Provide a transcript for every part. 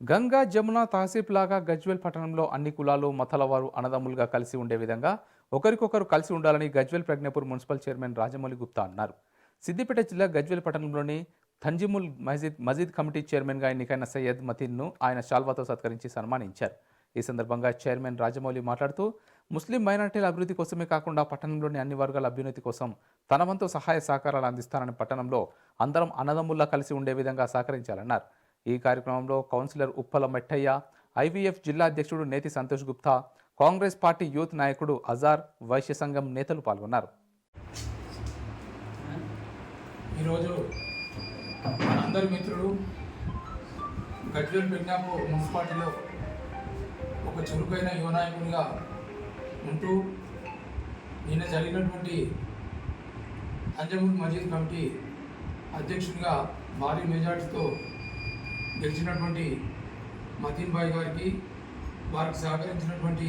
గంగా జమున తహసీబ్ లాగా గజ్వేల్ పట్టణంలో అన్ని కులాలు మతాల వారు అన్నదమ్ములుగా కలిసి ఉండే విధంగా ఒకరికొకరు కలిసి ఉండాలని గజ్వేల్ ప్రజ్ఞపూర్ మున్సిపల్ చైర్మన్ రాజమౌళి గుప్తా అన్నారు. సిద్దిపేట జిల్లా గజ్వేల్ పట్టణంలోని తంజిముల్ మజీద్ మజీద్ కమిటీ చైర్మన్గా ఎన్నికైన సయ్యద్ మతిన్ను ఆయన శాల్వాతో సత్కరించి సన్మానించారు. ఈ సందర్భంగా చైర్మన్ రాజమౌళి మాట్లాడుతూ ముస్లిం మైనార్టీల అభివృద్ధి కోసమే కాకుండా పట్టణంలోని అన్ని వర్గాల అభ్యున్నతి కోసం తన వంతు సహాయ సహకారాలు అందిస్తానని పట్టణంలో అందరం అన్నదమ్ముల్లా కలిసి ఉండే విధంగా సహకరించాలన్నారు. ఈ కార్యక్రమంలో కౌన్సిలర్ ఉప్పల మెట్టయ్య ఐవీఎఫ్ జిల్లా అధ్యక్షుడు నేతి సంతోష్ గుప్తా కాంగ్రెస్ పార్టీ యూత్ నాయకుడు అజార్ వైశ్య సంఘం నేతలు పాల్గొన్నారు. ఈరోజు మనందరి మిత్రుడు గజ్వేల్ పెగ్నాపు మున్సిపాలిటీలో ఒక చురుకైన యువ నాయకుడిగా ఉంటూ నిన్న జరిగినటువంటి అంజముల్ మజీద్ కమిటీ అధ్యక్షుడిగా భారీ మెజార్టీతో గెలిచినటువంటి మతీన్ భాయ్ గారికి వారికి సహకరించినటువంటి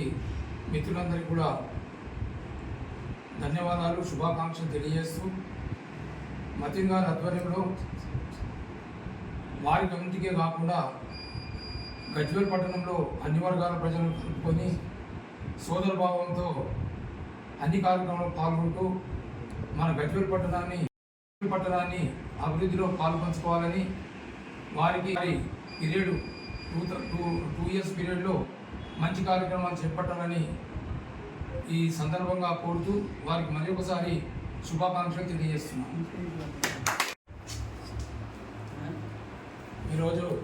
మిత్రులందరికీ కూడా ధన్యవాదాలు శుభాకాంక్షలు తెలియజేస్తూ మతీన్ గారి ఆధ్వర్యంలో వారి కమిటీకే కాకుండా గజ్వేల్ పట్టణంలో అన్ని వర్గాల ప్రజలను కలుపుకొని సోదర భావంతో అన్ని కార్యక్రమాల్లో పాల్గొంటూ మన గజ్వేల్ పట్టణాన్ని పట్టణాన్ని అభివృద్ధిలో పాల్పంచుకోవాలని వారికి వారి period two two two years పీరియడ్లో మంచి కార్యక్రమాలు చేపట్టాలని ఈ సందర్భంగా కోరుతూ వారికి మరి ఒకసారి శుభాకాంక్షలు తెలియజేస్తున్నాను. ఈరోజు